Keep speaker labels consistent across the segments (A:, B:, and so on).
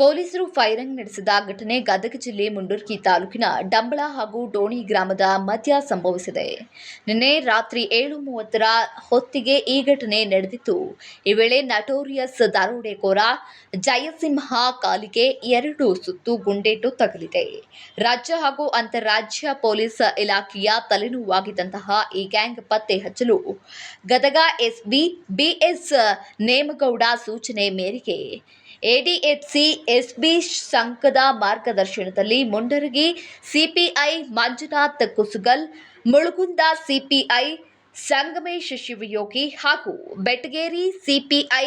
A: ಪೊಲೀಸರು ಫೈರಿಂಗ್ ನಡೆಸಿದ ಘಟನೆ ಗದಗ ಜಿಲ್ಲೆ ಮುಂಡರ್ಕಿ ತಾಲೂಕಿನ ಡಂಬಳ ಹಾಗೂ ಡೋಣಿ ಗ್ರಾಮದ ಮಧ್ಯ ಸಂಭವಿಸಿದೆ. ನಿನ್ನೆ ರಾತ್ರಿ ಏಳು ಮೂವತ್ತರ ಹೊತ್ತಿಗೆ ಈ ಘಟನೆ ನಡೆದಿತ್ತು. ಈ ವೇಳೆ ನಟೋರಿಯಸ್ ದರೋಡೆಕೋರ ಜಯಸಿಂಹ ಕಾಲಿಗೆ ಎರಡು ಸುತ್ತು ಗುಂಡೇಟು ತಗಲಿದೆ. ರಾಜ್ಯ ಹಾಗೂ ಅಂತಾರಾಜ್ಯ ಪೊಲೀಸ್ ಇಲಾಖೆಯ ತಲೆನೋವಾಗಿದ್ದಂತಹ ಈ ಗ್ಯಾಂಗ್ ಪತ್ತೆ ಹಚ್ಚಲು ಗದಗ ಎಸ್ಬಿ, ಬಿಎಸ್ ನೇಮಗೌಡ ಸೂಚನೆ ಮೇರೆಗೆ ಎಡಿಎಫ್ಸಿ ಎಸ್ಬಿ ಸಂಘದ ಮಾರ್ಗದರ್ಶನದಲ್ಲಿ ಮುಂಡರಗಿ ಸಿಪಿಐ ಮಂಜುನಾಥ್ ಕುಸುಗಲ್ ಮುಳುಗುಂದ ಸಿಪಿಐ ಸಂಗಮೇಶ್ ಶಿವಯೋಗಿ ಹಾಗೂ ಬೆಟಗೇರಿ ಸಿಪಿಐ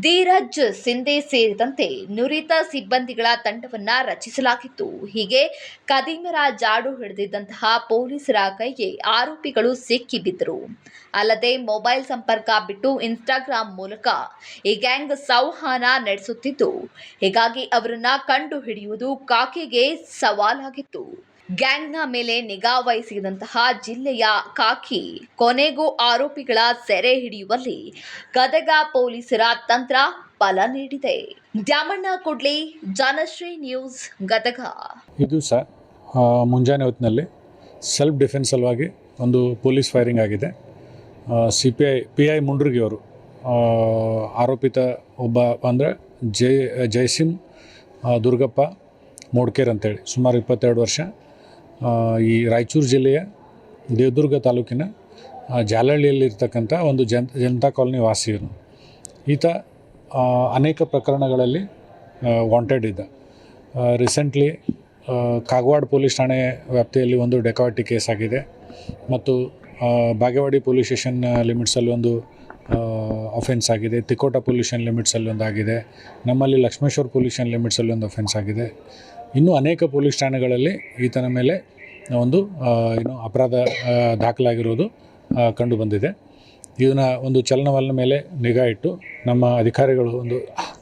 A: ಧೀರಜ್ ಸಿಂಧೆ ಸೇರಿದಂತೆ ನುರಿತ ಸಿಬ್ಬಂದಿಗಳ ತಂಡವನ್ನ ರಚಿಸಲಾಗಿತ್ತು. ಹೀಗೆ ಕದೀಮರ ಜಾಡು ಹಿಡಿದಿದ್ದಂತಹ ಪೊಲೀಸರ ಕೈಗೆ ಆರೋಪಿಗಳು ಸಿಕ್ಕಿಬಿದ್ದರು ಅಲ್ಲದೆ ಮೊಬೈಲ್ ಸಂಪರ್ಕ ಬಿಟ್ಟು ಇನ್ಸ್ಟಾಗ್ರಾಂ ಮೂಲಕ ಈ ಗ್ಯಾಂಗ್ ಸಂವಹನ ನಡೆಸುತ್ತಿದ್ದು ಹೀಗಾಗಿ ಅವರನ್ನ ಕಂಡು ಹಿಡಿಯುವುದು ಕಾಕಿಗೆ ಸವಾಲಾಗಿತ್ತು. ಗ್ಯಾಂಗ್ನ ಮೇಲೆ ನಿಗಾ ವಹಿಸಿದಂತಹ ಜಿಲ್ಲೆಯ ಕಾಕಿ ಕೊನೆಗೂ ಆರೋಪಿಗಳ ಸೆರೆ ಹಿಡಿಯುವಲ್ಲಿ ಗದಗ ಪೊಲೀಸರ ತಂತ್ರ ಫಲ ನೀಡಿದೆ. ದ್ಯಾಮಣ್ಣ ಕುಡ್ಲಿ, ಜನಶ್ರೀ ನ್ಯೂಸ್, ಗದಗ.
B: ಇದು ಸಹ ಮುಂಜಾನೆ ಹೊತ್ತಿನಲ್ಲಿ ಸೆಲ್ಫ್ ಡಿಫೆನ್ಸ್ ಸಲುವಾಗಿ ಒಂದು ಪೊಲೀಸ್ ಫೈರಿಂಗ್ ಆಗಿದೆ. C P I P I ಮುಂಡ್ರಿಗಿಯವರು ಆರೋಪಿತ ಒಬ್ಬ ಅಂದರೆ ಜೈ ಜಯಸಿಂ ದುರ್ಗಪ್ಪ ಮೋಡ್ಕೇರ್ ಅಂತೇಳಿ, ಸುಮಾರು ಇಪ್ಪತ್ತೆರಡು ವರ್ಷ ಈ ರಾಯಚೂರು ಜಿಲ್ಲೆಯ ದೇವದುರ್ಗ ತಾಲೂಕಿನ ಜಾಲಹಳ್ಳಿಯಲ್ಲಿರ್ತಕ್ಕಂಥ ಒಂದು ಜನ್, ಜನತಾ ಕಾಲೋನಿ ವಾಸಿಯರು. ಈತ ಅನೇಕ ಪ್ರಕರಣಗಳಲ್ಲಿ ವಾಂಟೆಡ್ ಇದ್ದ. ರೀಸೆಂಟ್ಲಿ ಕಾಗವಾಡ ಪೊಲೀಸ್ ಠಾಣೆ ವ್ಯಾಪ್ತಿಯಲ್ಲಿ ಒಂದು ಡೆಕಾವಟಿ ಕೇಸ್ ಆಗಿದೆ. ಮತ್ತು ಬಾಗೇವಾಡಿ ಪೊಲೀಸ್ ಸ್ಟೇಷನ್ ಲಿಮಿಟ್ಸಲ್ಲಿ ಒಂದು ಅಫೆನ್ಸ್ ಆಗಿದೆ. ತಿಕೋಟ ಪೊಲ್ಯೂಷನ್ ಲಿಮಿಟ್ಸಲ್ಲಿ ಒಂದಾಗಿದೆ. ನಮ್ಮಲ್ಲಿ ಲಕ್ಷ್ಮೇಶ್ವರ ಪೊಲ್ಯೂಷನ್ ಲಿಮಿಟ್ಸಲ್ಲಿ ಒಂದು ಅಫೆನ್ಸ್ ಆಗಿದೆ. ಇನ್ನೂ ಅನೇಕ ಪೊಲೀಸ್ ಠಾಣೆಗಳಲ್ಲಿ ಈತನ ಮೇಲೆ ಒಂದು ಏನು ಅಪರಾಧ ದಾಖಲಾಗಿರುವುದು ಕಂಡು ಬಂದಿದೆ. ಇದನ್ನ ಒಂದು ಚಲನವಲನ ಮೇಲೆ ನಿಗಾ ಇಟ್ಟು ನಮ್ಮ ಅಧಿಕಾರಿಗಳು ಒಂದು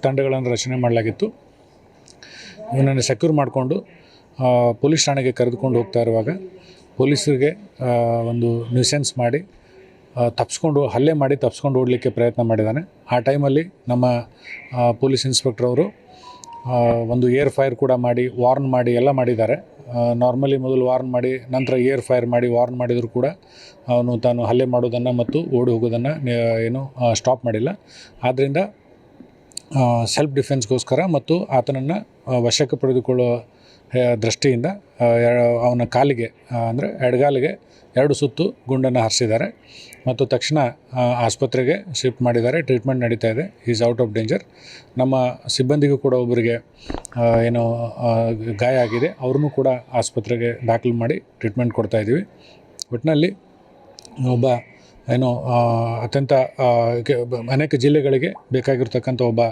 B: ತಂಡಗಳನ್ನು ರಚನೆ ಮಾಡಲಾಗಿತ್ತು. ಇವನನ್ನು ಸೆಕ್ಯೂರ್ ಮಾಡಿಕೊಂಡು ಪೊಲೀಸ್ ಠಾಣೆಗೆ ಕರೆದುಕೊಂಡು ಹೋಗ್ತಾ ಇರುವಾಗ ಪೊಲೀಸರಿಗೆ ಒಂದು ನ್ಯೂಸೆನ್ಸ್ ಮಾಡಿ ತಪ್ಸ್ಕೊಂಡು ತಪ್ಪಿಸ್ಕೊಂಡು ಹಲ್ಲೆ ಮಾಡಿ ತಪ್ಪಿಸ್ಕೊಂಡು ಓಡಲಿಕ್ಕೆ ಪ್ರಯತ್ನ ಮಾಡಿದ್ದಾನೆ ಆ ಟೈಮಲ್ಲಿ ನಮ್ಮ ಪೊಲೀಸ್ ಇನ್ಸ್ಪೆಕ್ಟರ್ ಅವರು ಒಂದು ಏರ್ ಫೈರ್ ಕೂಡ ಮಾಡಿ, ವಾರ್ನ್ ಮಾಡಿ, ಎಲ್ಲ ಮಾಡಿದ್ದಾರೆ. ನಾರ್ಮಲಿ ಮೊದಲು ವಾರ್ನ್ ಮಾಡಿ, ನಂತರ ಏರ್ ಫೈರ್ ಮಾಡಿ, ವಾರ್ನ್ ಮಾಡಿದರೂ ಕೂಡ ಅವನು ತಾನು ಹಲ್ಲೆ ಮಾಡೋದನ್ನು ಮತ್ತು ಓಡಿ ಹೋಗೋದನ್ನು ಏನು ಸ್ಟಾಪ್ ಮಾಡಿಲ್ಲ. ಆದ್ದರಿಂದ ಸೆಲ್ಫ್ ಡಿಫೆನ್ಸ್ಗೋಸ್ಕರ ಮತ್ತು ಆತನನ್ನು ವಶಕ್ಕೆ ಪಡೆದುಕೊಳ್ಳುವ ದೃಷ್ಟಿಯಿಂದ ಅವನ ಕಾಲಿಗೆ ಅಂದರೆ ಎಡಗಾಲಿಗೆ ಎರಡು ಸುತ್ತು ಗುಂಡನ್ನು ಹರಿಸಿದ್ದಾರೆ. ಮತ್ತು ತಕ್ಷಣ ಆಸ್ಪತ್ರೆಗೆ ಶಿಫ್ಟ್ ಮಾಡಿದ್ದಾರೆ. ಟ್ರೀಟ್ಮೆಂಟ್ ನಡೀತಾ ಇದೆ. ಈಸ್ ಔಟ್ ಆಫ್ ಡೇಂಜರ್ ನಮ್ಮ ಸಿಬ್ಬಂದಿಗೂ ಕೂಡ ಒಬ್ಬರಿಗೆ ಏನು ಗಾಯ ಆಗಿದೆ. ಅವ್ರನ್ನೂ ಕೂಡ ಆಸ್ಪತ್ರೆಗೆ ದಾಖಲು ಮಾಡಿ ಟ್ರೀಟ್ಮೆಂಟ್ ಕೊಡ್ತಾ ಇದ್ದೀವಿ. ಒಟ್ಟಿನಲ್ಲಿ ಒಬ್ಬ ಏನು ಅತ್ಯಂತ ಅನೇಕ ಜಿಲ್ಲೆಗಳಿಗೆ ಬೇಕಾಗಿರ್ತಕ್ಕಂಥ ಒಬ್ಬ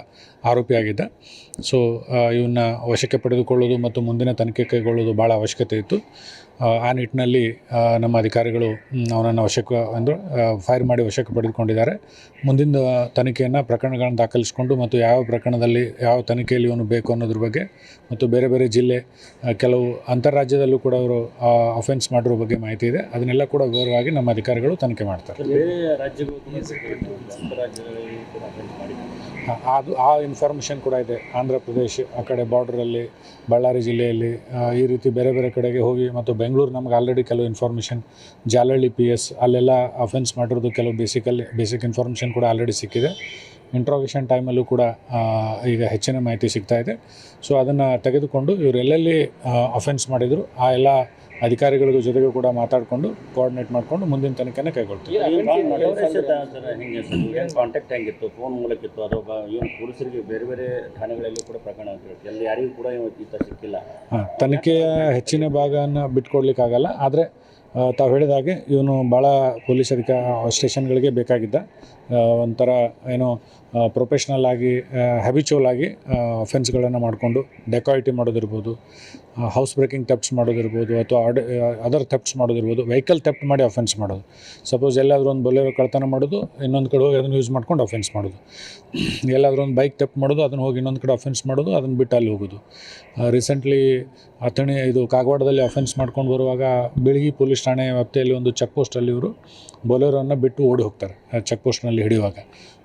B: ಆರೋಪಿಯಾಗಿದ್ದ ಸೊ ಇವನ್ನ ವಶಕ್ಕೆ ಪಡೆದುಕೊಳ್ಳೋದು ಮತ್ತು ಮುಂದಿನ ತನಿಖೆ ಕೈಗೊಳ್ಳೋದು ಭಾಳ ಅವಶ್ಯಕತೆ ಇತ್ತು. ಆ, ನಿಟ್ಟಿನಲ್ಲಿ ನಮ್ಮ ಅಧಿಕಾರಿಗಳು ಅವನನ್ನು ವಶಕ್ಕೆ ಅಂದರೆ ಫೈರ್ ಮಾಡಿ ವಶಕ್ಕೆ ಪಡೆದುಕೊಂಡಿದ್ದಾರೆ. ಮುಂದಿನ ತನಿಖೆಯನ್ನು ಪ್ರಕರಣಗಳನ್ನು ದಾಖಲಿಸಿಕೊಂಡು ಮತ್ತು ಯಾವ ಪ್ರಕರಣದಲ್ಲಿ ಯಾವ ತನಿಖೆಯಲ್ಲಿ ಇವನು ಬೇಕು ಅನ್ನೋದ್ರ ಬಗ್ಗೆ ಮತ್ತು ಬೇರೆ ಬೇರೆ ಜಿಲ್ಲೆ ಕೆಲವು ಅಂತಾರಾಜ್ಯದಲ್ಲೂ ಕೂಡ ಅವರು ಅಫೆನ್ಸ್ ಮಾಡಿರೋ ಬಗ್ಗೆ ಮಾಹಿತಿ ಇದೆ. ಅದನ್ನೆಲ್ಲ ಕೂಡ ವಿವರವಾಗಿ ನಮ್ಮ ಅಧಿಕಾರಿಗಳು ತನಿಖೆ ಮಾಡ್ತಾರೆ. ಅದು ಆ ಇನ್ಫಾರ್ಮೇಷನ್ ಕೂಡ ಇದೆ. ಆಂಧ್ರ ಪ್ರದೇಶ್ ಆ ಕಡೆ ಬಾರ್ಡ್ರಲ್ಲಿ ಬಳ್ಳಾರಿ ಜಿಲ್ಲೆಯಲ್ಲಿ ಈ ರೀತಿ ಬೇರೆ ಬೇರೆ ಕಡೆಗೆ ಹೋಗಿ ಮತ್ತು ಬೆಂಗಳೂರು ನಮ್ಗೆ ಆಲ್ರೆಡಿ ಕೆಲವು ಇನ್ಫಾರ್ಮೇಷನ್ ಜಾಲಹಳ್ಳಿ ಪಿ ಎಸ್ ಅಲ್ಲೆಲ್ಲ ಅಫೆನ್ಸ್ ಮಾಡಿರೋದು ಕೆಲವು ಬೇಸಿಕಲ್ಲಿ ಬೇಸಿಕ್ ಇನ್ಫಾರ್ಮೇಷನ್ ಕೂಡ ಆಲ್ರೆಡಿ ಸಿಕ್ಕಿದೆ. ಇಂಟ್ರೋಗೇಷನ್ ಟೈಮಲ್ಲೂ ಕೂಡ ಈಗ ಹೆಚ್ಚಿನ ಮಾಹಿತಿ ಸಿಗ್ತಾ ಇದೆ. ಸೊ ಅದನ್ನು ತೆಗೆದುಕೊಂಡು ಇವರೆಲ್ಲೆಲ್ಲಿ ಅಫೆನ್ಸ್ ಮಾಡಿದರು, ಆ ಎಲ್ಲ ಅಧಿಕಾರಿಗಳ ಜೊತೆಗೆ ಕೂಡ ಮಾತಾಡಿಕೊಂಡು ಕೋಆರ್ಡಿನೇಟ್ ಮಾಡಿಕೊಂಡು ಮುಂದಿನ ತನಕನೇ ಕೈಗೊಳ್ತೀವಿ.
C: ಕಾಂಟ್ಯಾಕ್ಟ್ ಹೆಂಗಿತ್ತು? ಫೋನ್ ಮೂಲಕ ಇತ್ತು ಅಥವಾ ಏನು ಪೊಲೀಸರಿಗೆ ಬೇರೆ ಬೇರೆ ಠಾಣೆಗಳಲ್ಲೂ ಕೂಡ ಪ್ರಕರಣ ಎಲ್ಲಿ ಯಾರಿಗೂ ಕೂಡ ಸಿಕ್ಕಿಲ್ಲ.
B: ಹಾಂ ತನಿಖೆಯ ಹೆಚ್ಚಿನ ಭಾಗವನ್ನು ಬಿಟ್ಕೊಡ್ಲಿಕ್ಕಾಗಲ್ಲ ಆದರೆ ತಾವು ಹೇಳಿದ ಹಾಗೆ ಇವನು ಭಾಳ ಪೊಲೀಸ್ ಅಧಿಕ ಸ್ಟೇಷನ್ಗಳಿಗೆ ಬೇಕಾಗಿದ್ದ ಒಂಥರ ಏನೋ ಪ್ರೊಫೆಷ್ನಲ್ ಆಗಿ ಹ್ಯಾಬಿಚುವಲ್ ಆಗಿ ಅಫೆನ್ಸ್ಗಳನ್ನು ಮಾಡಿಕೊಂಡು ಡೆಕಾಯಿಟಿ ಮಾಡೋದಿರ್ಬೋದು ಹೌಸ್ ಬ್ರೇಕಿಂಗ್ ಟೆಪ್ಸ್ ಮಾಡೋದಿರ್ಬೋದು ಅಥವಾ ಆರ್ಡ ಅದರ್ ಥೆಫ್ಟ್ಸ್ ಮಾಡೋದಿರ್ಬೋದು ವೆಹಿಕಲ್ ತೆಪ್ಟ್ ಮಾಡಿ ಅಫೆನ್ಸ್ ಮಾಡೋದು. ಸಪೋಸ್ ಎಲ್ಲಾದರೂ ಒಂದು ಬೊಲೆರೋ ಕಳ್ತನ ಮಾಡೋದು, ಇನ್ನೊಂದು ಕಡೆ ಹೋಗಿ ಅದನ್ನು ಯೂಸ್ ಮಾಡ್ಕೊಂಡು ಅಫೆನ್ಸ್ ಮಾಡೋದು. ಎಲ್ಲಾದರೂ ಒಂದು ಬೈಕ್ ಟೆಪ್ ಮಾಡೋದು, ಅದನ್ನು ಹೋಗಿ ಇನ್ನೊಂದು ಕಡೆ ಅಫೆನ್ಸ್ ಮಾಡೋದು, ಅದನ್ನು ಬಿಟ್ಟು ಅಲ್ಲಿ ಹೋಗೋದು. ರೀಸೆಂಟ್ಲಿ ಅಥಣಿ, ಇದು ಕಾಗವಾಡದಲ್ಲಿ ಅಫೆನ್ಸ್ ಮಾಡ್ಕೊಂಡು ಬರುವಾಗ ಬೆಳಗಿ ಪೊಲೀಸ್ ಠಾಣೆ ವ್ಯಾಪ್ತಿಯಲ್ಲಿ ಒಂದು ಚೆಕ್ ಪೋಸ್ಟಲ್ಲಿ ಇವರು ಬೊಲೆರೋನ ಬಿಟ್ಟು ಓಡಿ ಹೋಗ್ತಾರೆ ಚೆಕ್ ಪೋಸ್ಟ್ನಲ್ಲಿ ಹಿಡಿಯುವಾಗ.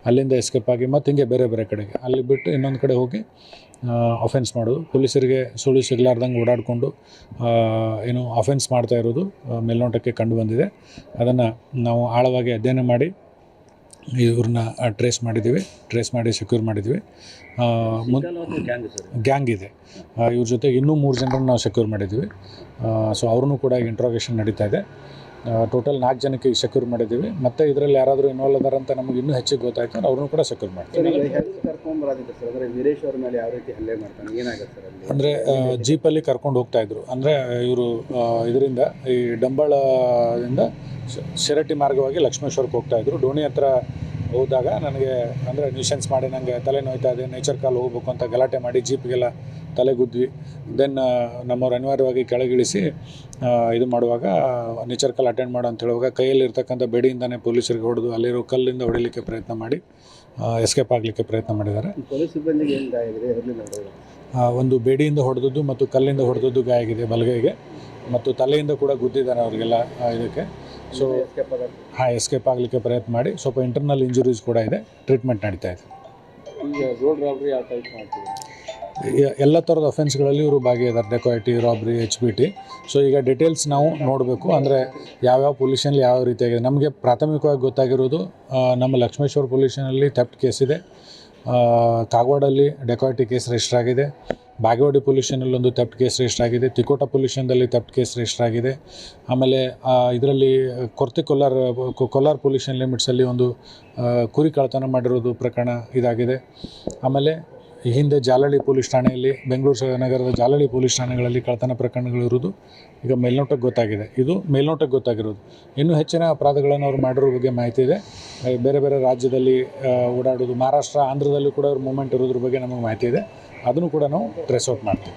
B: ಅಲ್ಲಿಂದ ಎಸ್ಕೇಪ್ ಆಗಿ ಮತ್ತು ಹಿಂಗೆ ಬೇರೆ ಬೇರೆ ಕಡೆಗೆ. ಅಲ್ಲಿ ಬಿಟ್ಟು ಇನ್ನೊಂದು ಕಡೆ ಹೋಗಿ ಅಫೆನ್ಸ್ ಮಾಡೋದು. ಪೊಲೀಸರಿಗೆ ಸುಳಿ ಸಿಗಲಾರ್ದಂಗೆ ಓಡಾಡಿಕೊಂಡು ಏನು ಅಫೆನ್ಸ್ ಮಾಡ್ತಾ ಇರೋದು ಮೇಲ್ನೋಟಕ್ಕೆ ಕಂಡು ಬಂದಿದೆ. ಅದನ್ನು ನಾವು ಆಳವಾಗಿ ಅಧ್ಯಯನ ಮಾಡಿ, ಇವ್ರನ್ನ ಟ್ರೇಸ್ ಮಾಡಿದ್ದೀವಿ. ಟ್ರೇಸ್ ಮಾಡಿ ಸೆಕ್ಯೂರ್ ಮಾಡಿದ್ದೀವಿ.
C: ಗ್ಯಾಂಗ್
B: ಇದೆ. ಇವ್ರ ಜೊತೆಗೆ ಇನ್ನೂ ಮೂರು ಜನರನ್ನು ನಾವು ಸೆಕ್ಯೂರ್ ಮಾಡಿದ್ದೀವಿ ಸೊ ಅವ್ರನ್ನೂ ಕೂಡ ಇಂಟ್ರೋಗೇಷನ್ ನಡೀತಾ ಇದೆ. ಟೋಟಲ್ ನಾಲ್ಕು ಜನಕ್ಕೆ ಈಗ ಸೆಕ್ಯೂರ್ ಮಾಡಿದ್ದೀವಿ. ಮತ್ತು ಇದರಲ್ಲಿ ಯಾರಾದರೂ ಇನ್ವಾಲ್ವ್ ಅದಾರ ಅಂತ ನಮಗೆ ಇನ್ನೂ ಹೆಚ್ಚಿಗೆ ಗೊತ್ತಾಯ್ತು. ಅವ್ರನ್ನೂ ಕೂಡ ಸೆಕ್ಯೂರ್ ಮಾಡ್ತೀವಿ.
D: ಅಂದ್ರೆ
B: ಜೀಪಲ್ಲಿ ಕರ್ಕೊಂಡು ಹೋಗ್ತಾ ಇದ್ರು. ಅಂದರೆ ಇವರು ಇದರಿಂದ ಈ ಡಂಬಳದಿಂದ ಶಿರಟ್ಟಿ ಮಾರ್ಗವಾಗಿ ಲಕ್ಷ್ಮೇಶ್ವರಕ್ಕೆ ಹೋಗ್ತಾ ಇದ್ರು. ಡೋಣಿ ಹತ್ರ ಹೋದಾಗ ನನಗೆ ಅಂದರೆ ನ್ಯೂಷನ್ಸ್ ಮಾಡಿ ನನಗೆ ತಲೆ ನೋಯ್ತಾ ಇದೆ ನೇಚರ್ ಕಾಲ್ ಹೋಗ್ಬೇಕು ಅಂತ ಗಲಾಟೆ ಮಾಡಿ ಜೀಪ್ಗೆಲ್ಲ ತಲೆ ಗುದ್ವಿ ದೆನ್ ನಮ್ಮವ್ರು ಅನಿವಾರ್ಯವಾಗಿ ಕೆಳಗಿಳಿಸಿ ಇದು ಮಾಡುವಾಗ ನೇಚರ್ ಕಾಲ್ ಅಟೆಂಡ್ ಮಾಡೋ ಅಂತ ಹೇಳುವಾಗ ಕೈಯಲ್ಲಿ ಇರ್ತಕ್ಕಂಥ ಬೆಡಿಯಿಂದನೇ ಪೊಲೀಸರಿಗೆ ಹೊಡೆದು ಅಲ್ಲಿರೋ ಕಲ್ಲಿಂದ ಹೊಡಿಲಿಕ್ಕೆ ಪ್ರಯತ್ನ ಮಾಡಿ ಎಸ್ಕೇಪ್ ಆಗಲಿಕ್ಕೆ ಪ್ರಯತ್ನ ಮಾಡಿದ್ದಾರೆ. ಒಂದು ಬೇಡಿಯಿಂದ ಹೊಡೆದದ್ದು ಮತ್ತು ಕಲ್ಲಿಂದ ಹೊಡೆದದ್ದು ಗಾಯ ಆಗಿದೆ ಬಲಗೈಗೆ. ಮತ್ತು ತಲೆಯಿಂದ ಕೂಡ ಗುದ್ದಿದ್ದಾರೆ ಅವರಿಗೆಲ್ಲ ಇದಕ್ಕೆ. ಸೊ ಹಾಂ ಎಸ್ಕೇಪ್ ಆಗಲಿಕ್ಕೆ ಪ್ರಯತ್ನ ಮಾಡಿ. ಸ್ವಲ್ಪ ಇಂಟರ್ನಲ್ ಇಂಜುರೀಸ್ ಕೂಡ ಇದೆ. ಟ್ರೀಟ್ಮೆಂಟ್ ನಡೀತಾ ಇದೆ. ಎಲ್ಲ ಥರದ ಅಫೆನ್ಸ್ಗಳಲ್ಲಿ ಇವರು ಭಾಗಿಯಾದ್ದಾರೆ dacoity robbery H B T so ಈಗ ಡಿಟೇಲ್ಸ್ ನಾವು ನೋಡಬೇಕು. ಅಂದರೆ ಯಾವ್ಯಾವ ಪೊಲ್ಯೂಷನಲ್ಲಿ ಯಾವ ರೀತಿಯಾಗಿದೆ. ನಮಗೆ ಪ್ರಾಥಮಿಕವಾಗಿ ಗೊತ್ತಾಗಿರೋದು ನಮ್ಮ ಲಕ್ಷ್ಮೇಶ್ವರ ಪೊಲ್ಯೂಷನಲ್ಲಿ ಥೆಫ್ಟ್ ಕೇಸ್ ಇದೆ. ಕಾಗವಾಡಲ್ಲಿ ಡೆಕೋಯಿಟಿ ಕೇಸ್ ರಿಜಿಸ್ಟರ್ ಆಗಿದೆ. ಬಾಗೇವಾಡಿ ಪೊಲ್ಯೂಷನಲ್ಲಿ ಒಂದು ಥೆಫ್ಟ್ ಕೇಸ್ ರಿಜಿಸ್ಟರ್ ಆಗಿದೆ. ತಿಕೋಟ ಪೊಲ್ಯೂಷನ್ದಲ್ಲಿ ತೆಪ್ಟ್ ಕೇಸ್ ರಿಜಿಸ್ಟರ್ ಆಗಿದೆ. ಆಮೇಲೆ ಇದರಲ್ಲಿ ಕೊರ್ತಿ ಕೊಲ್ಲಾರ್ ಕೊಲ್ಲಾರ್ ಪೊಲ್ಯೂಷನ್ ಲಿಮಿಟ್ಸಲ್ಲಿ ಒಂದು ಕುರಿ ಕಳ್ಳತನ ಮಾಡಿರೋದು ಪ್ರಕರಣ ಇದಾಗಿದೆ. ಆಮೇಲೆ ಈ ಹಿಂದೆ ಜಾಲಹಳ್ಳಿ ಪೊಲೀಸ್ ಠಾಣೆಯಲ್ಲಿ, ಬೆಂಗಳೂರು ನಗರದ ಜಾಲಹಳ್ಳಿ ಪೊಲೀಸ್ ಠಾಣೆಗಳಲ್ಲಿ ಕಳ್ಳತನ ಪ್ರಕರಣಗಳಿರುವುದು ಈಗ ಮೇಲ್ನೋಟಕ್ಕೆ ಗೊತ್ತಾಗಿದೆ. ಇದು ಮೇಲ್ನೋಟಕ್ಕೆ ಗೊತ್ತಾಗಿರೋದು. ಇನ್ನೂ ಹೆಚ್ಚಿನ ಅಪರಾಧಗಳನ್ನು ಅವರು ಮಾಡಿರೋ ಬಗ್ಗೆ ಮಾಹಿತಿ ಇದೆ. ಬೇರೆ ಬೇರೆ ರಾಜ್ಯದಲ್ಲಿ ಓಡಾಡೋದು, ಮಹಾರಾಷ್ಟ್ರ, ಆಂಧ್ರದಲ್ಲೂ ಕೂಡ ಅವ್ರ ಮೂಮೆಂಟ್ ಇರೋದ್ರ ಬಗ್ಗೆ ನಮಗೆ ಮಾಹಿತಿ ಇದೆ. ಅದನ್ನು ಕೂಡ ನಾವು ಟ್ರೇಸ್ ಔಟ್ ಮಾಡ್ತೀವಿ.